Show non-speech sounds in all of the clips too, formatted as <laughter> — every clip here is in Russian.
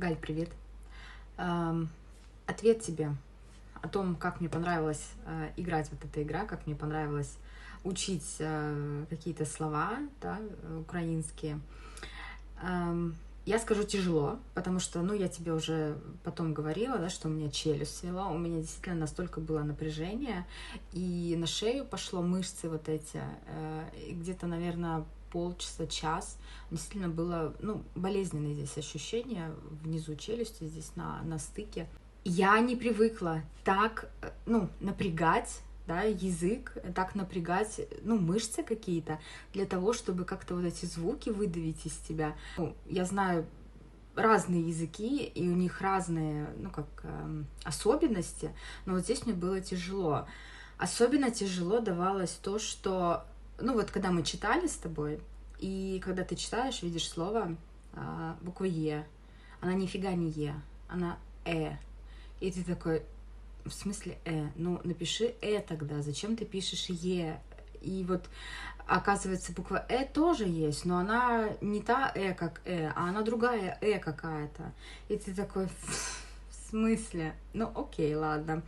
Галь, привет. Ответ тебе о том, как мне понравилось э, играть вот эта игра, как мне понравилось учить э, какие-то слова да, украинские. Я скажу тяжело, потому что, ну, я тебе уже потом говорила, да, что у меня челюсть свела, у меня действительно настолько было напряжение, и на шею пошло мышцы вот эти, э, где-то, наверное, полчаса, час. Действительно было, ну, болезненные здесь ощущения внизу челюсти, здесь на, на стыке. Я не привыкла так, ну, напрягать да, язык, так напрягать, ну, мышцы какие-то, для того, чтобы как-то вот эти звуки выдавить из тебя. Ну, я знаю разные языки, и у них разные, ну, как, э, особенности, но вот здесь мне было тяжело. Особенно тяжело давалось то, что, ну, вот когда мы читали с тобой, и когда ты читаешь, видишь слово, э, буква Е, она нифига не Е, она Э, и ты такой, в смысле э? Ну, напиши э тогда, зачем ты пишешь е? И вот оказывается буква э тоже есть, но она не та э как э, а она другая э какая-то. И ты такой, в смысле? Ну, окей, ладно.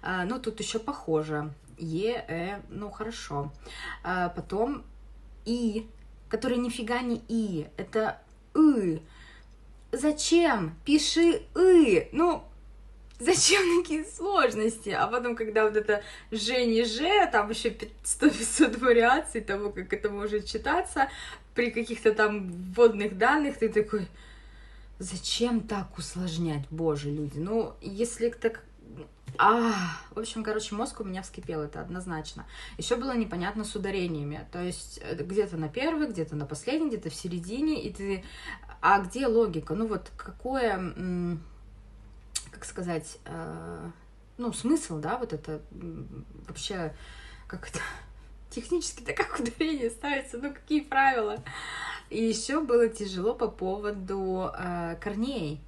А, ну, тут еще похоже. Е, э, ну, хорошо. А, потом и, который нифига не и, это и. Зачем? Пиши и. Ну, зачем такие сложности? А потом, когда вот это Ж не Ж, там еще 100-500 вариаций того, как это может читаться, при каких-то там вводных данных, ты такой, зачем так усложнять, боже, люди? Ну, если так а, в общем, короче, мозг у меня вскипел, это однозначно. Еще было непонятно с ударениями. То есть э, где-то на первый, где-то на последний, где-то в середине, и ты... А где логика? Ну вот какое как сказать, э, ну, смысл, да, вот это вообще, как это, технически-то как ударение ставится, ну, какие правила. И еще было тяжело по поводу э, корней.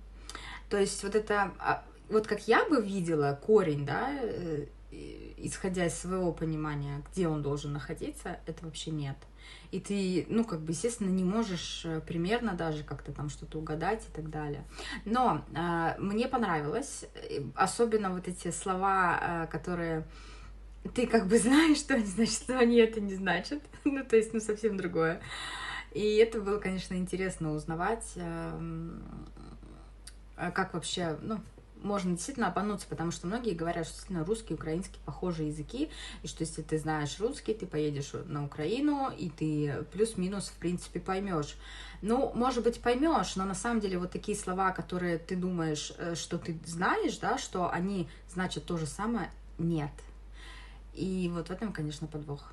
То есть вот это, а, вот как я бы видела корень, да, э, исходя из своего понимания, где он должен находиться, это вообще нет и ты, ну, как бы, естественно, не можешь э, примерно даже как-то там что-то угадать и так далее. Но э, мне понравилось, э, особенно вот эти слова, э, которые ты как бы знаешь, что они значат, что они это не значат, <laughs> ну, то есть, ну, совсем другое. И это было, конечно, интересно узнавать, э, как вообще, ну, можно действительно обмануться, потому что многие говорят, что действительно русский и украинский похожие языки, и что если ты знаешь русский, ты поедешь на Украину, и ты плюс-минус, в принципе, поймешь. Ну, может быть, поймешь, но на самом деле вот такие слова, которые ты думаешь, э, что ты знаешь, да, что они значат то же самое, нет. И вот в этом, конечно, подвох.